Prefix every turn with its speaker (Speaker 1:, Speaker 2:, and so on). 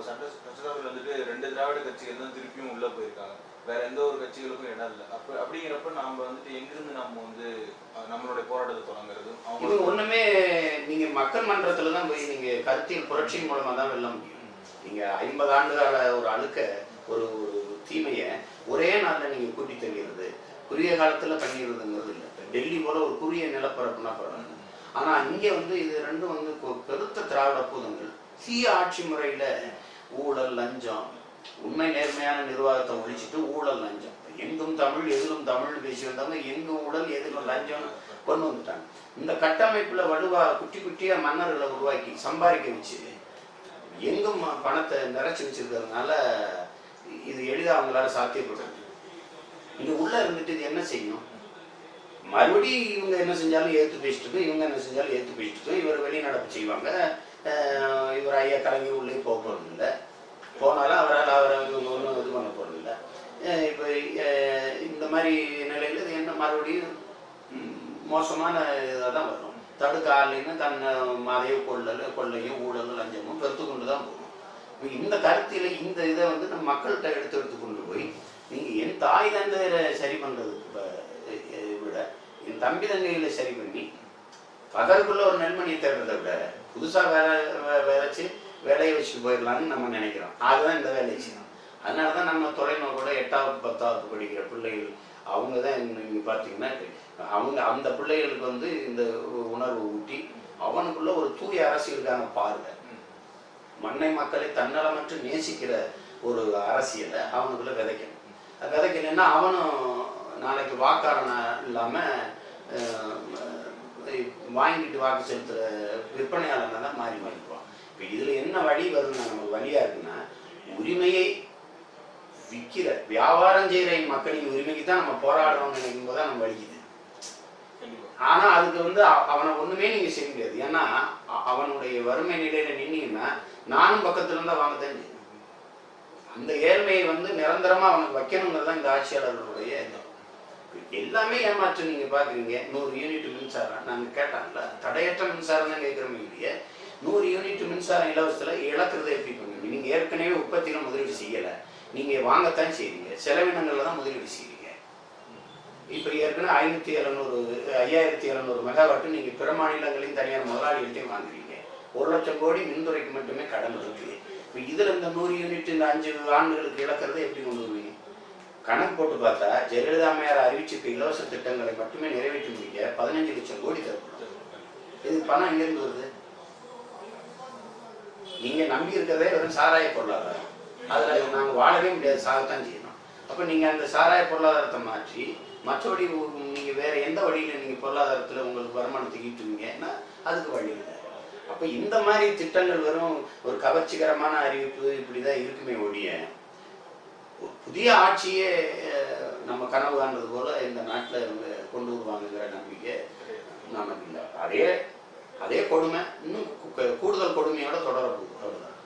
Speaker 1: இப்போ சட்ட சட்டசபையில் வந்துட்டு ரெண்டு திராவிட கட்சிகள் தான் திருப்பியும் உள்ள போயிருக்காங்க. வேற எந்த ஒரு கட்சிகளுக்கும் இடம் இல்லை. அப்ப அப்படிங்கிறப்ப நாம வந்துட்டு எங்கிருந்து நம்ம வந்து நம்மளுடைய போராட்டத்தை தொடங்குறது? அவங்க
Speaker 2: ஒண்ணுமே நீங்க மக்கள் மன்றத்துல தான் போய் நீங்க கருத்தியல் புரட்சியின் மூலமா தான் வெல்ல முடியும். நீங்க ஐம்பது ஆண்டுகால ஒரு அழுக்க ஒரு ஒரு தீமையை ஒரே நாளில் நீங்க கூட்டி தள்ளிடுறது. குறுகிய காலத்துல பண்ணிடுறதுங்கிறது இல்லை. இப்போ டெல்லி போல ஒரு குறுகிய நிலப்பரப்புனா பரவாயில்ல. ஆனா இங்க வந்து இது ரெண்டும் வந்து கொ- பெருத்த திராவிட பூதங்கள். தீய ஆட்சி முறையில ஊழல் லஞ்சம். உண்மை நேர்மையான நிர்வாகத்தை ஒழிச்சிட்டு ஊழல் லஞ்சம். எங்கும் தமிழ் எதிலும் தமிழ் பேசி வந்தவங்க எங்கும் ஊழல் எதிலும் லஞ்சம் கொண்டு வந்துட்டாங்க. இந்த கட்டமைப்புல வலுவா குட்டி குட்டியா மன்னர்களை உருவாக்கி சம்பாதிக்க வச்சு எங்கும் பணத்தை நிறைச்சி வச்சிருக்கிறதுனால இது எளிதா அவங்களால சாத்தியப்படுறது. இங்க உள்ள இருந்துட்டு இது என்ன செய்யும்? மறுபடியும் இவங்க என்ன செஞ்சாலும் ஏத்து பேசிட்டு இருக்கும், இவங்க என்ன செஞ்சாலும் ஏத்து பேசிட்டு இருக்கும். இவர் வெளிநடப்பு செய்வாங்க. இவர் ஐயா கலைஞர் உள்ளே போக போனாலும் அவரால் அவரை ஒன்றும் இது பண்ண போறது இப்போ இந்த மாதிரி நிலையில் இது என்ன மறுபடியும் மோசமான இதாக தான் வரும். தடுக்க ஆள்னு தன் மதைய கொள்ளல் கொள்ளையும் ஊழலும் லஞ்சமும் பெருத்து கொண்டு தான் போகும். இந்த கருத்தில இந்த இதை வந்து நம்ம மக்கள்கிட்ட எடுத்து எடுத்து கொண்டு போய் நீங்கள் என் தாய் தந்தையரை சரி பண்ணுறதுக்கு விட என் தம்பி தங்கைகளை சரி பண்ணி பகலுக்குள்ள ஒரு நெல்மணியை தேடுறதை விட புதுசாக வேற வே- வேலையை வச்சுட்டு போயிடலாம்னு நம்ம நினைக்கிறோம். அதுதான் இந்த வேலையை செய்யணும் அதனால தான் நம்ம தொலைநோக்கோட எட்டாவது பத்தாவது படிக்கிற பிள்ளைகள் அவங்க தான் நீங்கள் பார்த்தீங்கன்னா அவங்க அந்த பிள்ளைகளுக்கு வந்து இந்த உணர்வு ஊட்டி அவனுக்குள்ள ஒரு தூய அரசியலுக்கான பார்வை மண்ணை மக்களை தன்னலமற்று நேசிக்கிற ஒரு அரசியலை அவனுக்குள்ள விதைக்கணும். விதைக்கலைன்னா அவனும் நாளைக்கு வாக்காளனா இல்லாமல் வாங்கிட்டு வாக்கு செலுத்துற விற்பனையாளனாக தான் மாறி மாறிக்குவான். இப்போ இதுல என்ன வழி வரும்னா நமக்கு வழியா இருக்குன்னா உரிமையை விற்கிற வியாபாரம் செய்கிற மக்களின் உரிமைக்கு தான் நம்ம போராடுறோம்னு நினைக்கும் போது தான் நம்ம வலிக்குது.
Speaker 1: கண்டிப்பா.
Speaker 2: ஆனா அதுக்கு வந்து அவனை ஒண்ணுமே நீங்க செய்ய முடியாது. ஏன்னா அவனுடைய வறுமை நிலையில நின்னீங்கன்னா நானும் பக்கத்துல இருந்தா வாங்கத்தான் செய்யணும் அந்த ஏழ்மையை வந்து நிரந்தரமா அவனுக்கு வைக்கணுங்கிறது தான் இந்த ஆட்சியாளர்களுடைய எல்லாமே ஏமாற்று நீங்க பாக்குறீங்க. நூறு யூனிட் மின்சாரம் நாங்க கேட்டாங்கல்ல தடையற்ற மின்சாரம் தான் கேட்கிறோமே இல்லையே நூறு யூனிட் மின்சாரம் இலவசத்தில் இழக்கிறத எப்படி பண்ணுவீங்க? நீங்கள் ஏற்கனவே உற்பத்தியில் முதலீடு செய்யலை. நீங்கள் வாங்கத்தான் செய்வீங்க செலவினங்களில் தான் முதலீடு செய்வீங்க இப்போ ஏற்கனவே ஐநூற்றி எழுநூறு ஐயாயிரத்தி எழுநூறு மெகாவாட்டு நீங்கள் பிற மாநிலங்களையும் தனியார் முதலாளிகளையும் வாங்குறீங்க. ஒரு லட்சம் கோடி மின்துறைக்கு மட்டுமே கடன் இருக்கு. இப்போ இதில் இந்த நூறு யூனிட் இந்த அஞ்சு ஆண்டுகளுக்கு இழக்கிறதை எப்படி கொண்டு வருவீங்க? கணக்கு போட்டு பார்த்தா ஜெயலலிதா அம்மையார் அறிவிச்சிருக்க இலவச திட்டங்களை மட்டுமே நிறைவேற்றி முடிக்க பதினஞ்சு லட்சம் கோடி தேவைப்படும் இது பணம் எங்கேருந்து வருது? நீங்க நம்பி இருக்கிறதே வெறும் சாராய பொருளாதாரம். அதுல நாங்க வாழவே முடியாது சாகத்தான் செய்யணும். அப்ப நீங்க அந்த சாராய பொருளாதாரத்தை மாற்றி மற்றபடி நீங்க வேற எந்த வழியில நீங்க பொருளாதாரத்துல உங்களுக்கு வருமானத்தை ஈட்டுவீங்கன்னா அதுக்கு வழி இல்லை. அப்ப இந்த மாதிரி திட்டங்கள் வெறும் ஒரு கவர்ச்சிகரமான அறிவிப்பு இப்படிதான் இருக்குமே ஒழிய புதிய ஆட்சியே நம்ம கனவு காண்றது போல இந்த நாட்டுல இவங்க கொண்டு வருவாங்கங்கிற நம்பிக்கை நமக்கு இல்லை. அதே அதே கொடுமை இன்னும் கூடுதல் கொடுமையோட தொடரப்போகுது. அவ்வளோதான்